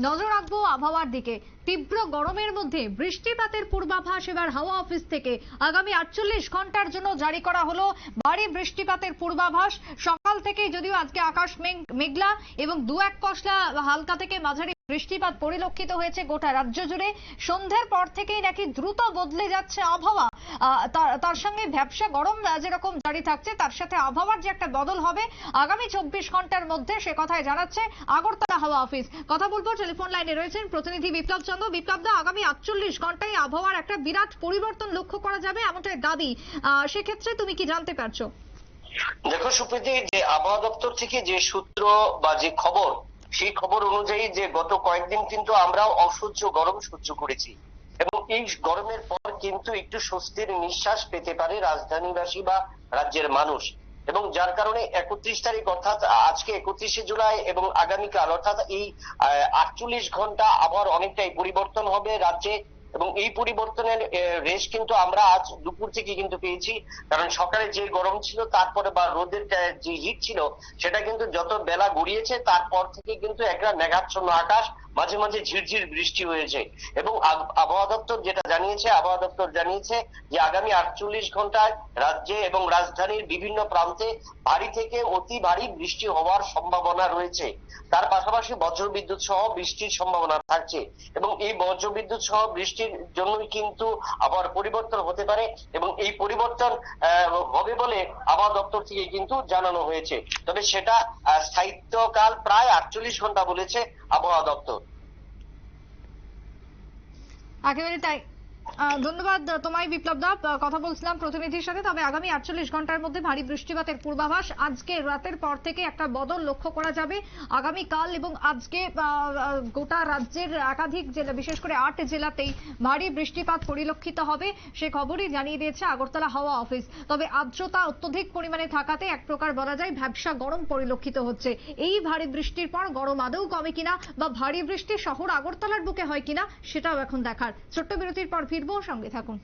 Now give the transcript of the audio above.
নজর রাখব আবহাওয়ার দিকে। তীব্র গরমের মধ্যে বৃষ্টিপাতের পূর্বাভাস এবার হাওয়া অফিস থেকে। আগামী আটচল্লিশ ঘণ্টার জন্য জারি করা হলো ভারী বৃষ্টিপাতের পূর্বাভাস। সকাল থেকে যদিও আজকে আকাশ মেঘ- মেঘলা এবং দু এক কসলা হালকা থেকে মাঝারি বৃষ্টিপাত পরিলক্ষিত হয়েছে গোটা রাজ্য জুড়ে। সন্ধ্যের পর থেকেই নাকি দ্রুত বদলে যাচ্ছে আবহাওয়া। তার- সঙ্গে ব্যবসা গরম যেরকম জারি থাকছে, তার সাথে আবহাওয়ার যে একটা বদল হবে আগামী চব্বিশ ঘণ্টার মধ্যে সে কথাই জানাচ্ছে আগরতলা হাওয়া অফিস। কথা বলব, টেলিফোন লাইনে রয়েছেন প্রতিনিধি বিপ্লব চন্দ্র। বিপ্লব দা, আগামী আটচল্লিশ ঘন্টায় আবহাওয়ার একটা বিরাট পরিবর্তন লক্ষ্য করা যাবে এমনটাই দাবি। সেক্ষেত্রে তুমি কি জানতে পারছ? দেখো সুপ্রীতি, যে আবহাওয়া দপ্তর থেকে যে সূত্র বা যে খবর, সেই খবর অনুযায়ী যে গত কয়েকদিন কিন্তু আমরাও অসহ্য গরম সহ্য করেছি। এবং এই গরমের কিন্তু একটু স্বস্তির নিঃশ্বাস পেতে পারে রাজধানীবাসী বা রাজ্যের মানুষ। এবং যার কারণে একত্রিশ তারিখ অর্থাৎ আজকে একত্রিশে জুলাই এবং আগামীকাল অর্থাৎ এই আটচল্লিশ ঘণ্টা আবহাওয়ার অনেকটাই পরিবর্তন হবে রাজ্যে। এবং এই পরিবর্তনের রেশ কিন্তু আমরা আজ দুপুর থেকে কিন্তু পেয়েছি। কারণ সকালে যে গরম ছিল, তারপরে বা রোদের যে হিট ছিল, সেটা কিন্তু যত বেলা গড়িয়েছে, তারপর থেকে কিন্তু একটা মেঘাচ্ছন্ন আকাশ মাঝে মাঝে ঝিরঝির বৃষ্টি হয়েছে। এবং আবহাওয়া দপ্তর যেটা জানিয়েছে, আবহাওয়া দপ্তর জানিয়েছে যে আগামী আটচল্লিশ ঘন্টায় রাজ্যে এবং রাজধানীর বিভিন্ন প্রান্তে ভারী থেকে অতি ভারী বৃষ্টি হওয়ার সম্ভাবনা রয়েছে। তার পাশাপাশি বজ্রবিদ্যুৎ সহ বৃষ্টির সম্ভাবনা থাকছে। এবং এই বজ্রবিদ্যুৎ সহ বৃষ্টির জন্যই কিন্তু আবহাওয়ার পরিবর্তন হতে পারে এবং এই পরিবর্তন হবে বলে আবহাওয়া দপ্তর থেকে কিন্তু জানানো হয়েছে। তবে সেটা স্থায়িত্বকাল প্রায় আটচল্লিশ ঘণ্টা বলেছে আবহাওয়া দপ্তর। 開けめでたい。ধন্যবাদ, তোমায় বিপ্লব দা। কথা বলছিলাম প্রতিনিধির সাথে, তবে আগামী আটচল্লিশ ঘণ্টার মধ্যে ভারী বৃষ্টিপাতের পূর্বাভাস। আজকে রাতের পর থেকে একটা বদল লক্ষ্য করা যাবে। আগামী কাল এবং আজকে গোটা রাজ্যের একাধিক জেলা, বিশেষ করে আট জেলাতেই ভারী বৃষ্টিপাত পরিলক্ষিত হবে, সে খবরই জানিয়ে দিয়েছে আগরতলা হাওয়া অফিস। তবে আর্দ্রতা অত্যধিক পরিমাণে থাকাতে এক প্রকার বলা যায় ভ্যাবসা গরম পরিলক্ষিত হচ্ছে। এই ভারী বৃষ্টির পর গরম আদৌ কমে কিনা বা ভারী বৃষ্টি শহর আগরতলার বুকে হয় কিনা, সেটাও এখন দেখার। ছোট্ট বিরতির পর ফিরবো সঙ্গে থাকুন।